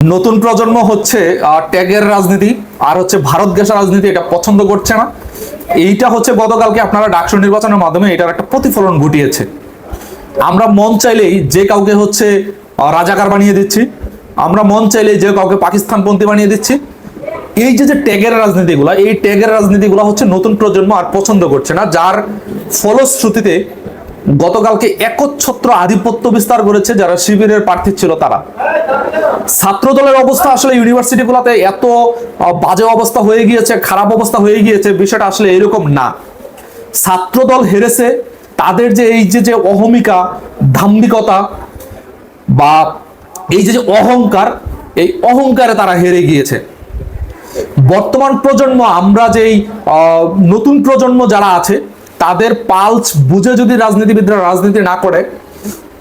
নতুন প্রজন্ম হচ্ছে ট্যাগের রাজনীতি, আর হচ্ছে ভারত গ্যাসের রাজনীতি, এটা পছন্দ করছে না। এইটা হচ্ছে গতকালকে আপনারা ডাকসু নির্বাচনের মাধ্যমে এটার একটা প্রতিফলন ঘটিয়েছে। আমরা মন চাইলেই যে কাউকে হচ্ছে রাজাকার বানিয়ে দিচ্ছি, আমরা মন চাইলেই যে কাউকে পাকিস্তানপন্থী বানিয়ে দিচ্ছি। এই যে যে ট্যাগের রাজনীতিগুলা, এই ট্যাগের রাজনীতিগুলো হচ্ছে নতুন প্রজন্ম আর পছন্দ করছে না, যার ফলশ্রুতিতে গতকালকে একচ্ছত্র আধিপত্য বিস্তার করেছে যারা শিবিরের প্রার্থী ছিল তারা। ছাত্র দলের অবস্থা আসলে ইউনিভার্সিটিগুলোতে এত বাজে অবস্থা হয়ে গিয়েছে, খারাপ অবস্থা হয়ে গিয়েছে, বিষয়টা আসলে এরকম না। ছাত্র দল হেরেছে, তাদের যে এই যে যে অহমিকা, ধাম্বিকতা বা এই যে যে অহংকার, এই অহংকারে তারা হেরে গিয়েছে। বর্তমান প্রজন্ম, আমরা যেই নতুন প্রজন্ম যারা আছে, তাদের পালস বুঝে যদি রাজনীতিবিদরা রাজনীতি না করে,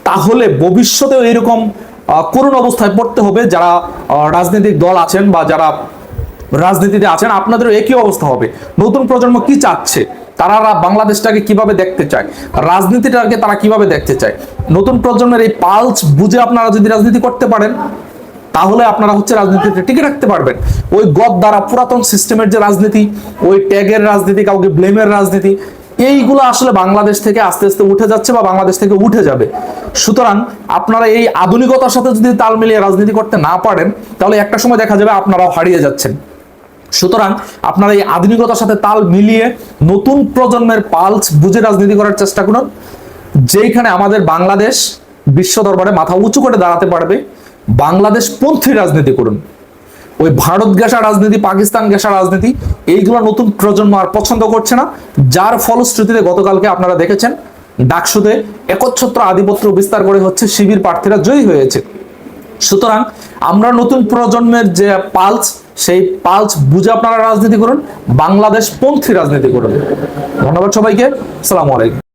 তাহলে ভবিষ্যতেও এরকম করুণ অবস্থায় পড়তে হবে যারা রাজনৈতিক দল আছেন বা যারা রাজনীতিতে আছেন, আপনাদেরও একই অবস্থা হবে। নতুন প্রজন্ম কি চাচ্ছে? তারা বাংলাদেশটাকে কীভাবে দেখতে চায়? রাজনীতিটাকে তারা কীভাবে দেখতে চায়? নতুন প্রজন্মের এই পালস বুঝে আপনারা যদি রাজনীতি করতে পারেন, তাহলে আপনারা হচ্ছে রাজনীতিতে টিকে রাখতে পারবেন। ওই গদ দ্বারা পুরাতন সিস্টেমের যে রাজনীতি, ওই ট্যাগের রাজনীতি, কাউকে ব্লেমের রাজনীতি এইগুলো আসলে বাংলাদেশ থেকে আস্তে আস্তে উঠে যাচ্ছে বা বাংলাদেশ থেকে উঠে যাবে। সুতরাং আপনারা এই আধুনিকতার সাথে যদি তাল মিলিয়ে রাজনীতি করতে না পারেন, তাহলে একটা সময় দেখা যাবে আপনারাও হারিয়ে যাচ্ছেন। সুতরাং আপনারা এই আধুনিকতার সাথে তাল মিলিয়ে নতুন প্রজন্মের পালস বুঝে রাজনীতি করার চেষ্টা করুন, যেইখানে আমাদের বাংলাদেশ বিশ্ব দরবারে মাথা উঁচু করে দাঁড়াতে পারবে। বাংলাদেশ পন্থী রাজনীতি করুন। ওই ভারত গ্যাসা রাজনীতি, পাকিস্তান গ্যাসা রাজনীতি, এইগুলো নতুন প্রজন্ম আর পছন্দ করছে না। যার ফলশ্রুতিতে গতকালকে আপনারা দেখেছেন ডাকসুতে একচ্ছত্র আধিপত্য বিস্তার করে হচ্ছে শিবির প্রার্থীরা জয়ী হয়েছে। সুতরাং আমরা নতুন প্রজন্মের যে পালস, সেই পালস বুঝে আপনারা রাজনীতি করুন বাংলাদেশ পন্থী রাজনীতি করুন। ধন্যবাদ সবাইকে সালাম আলাইকুম।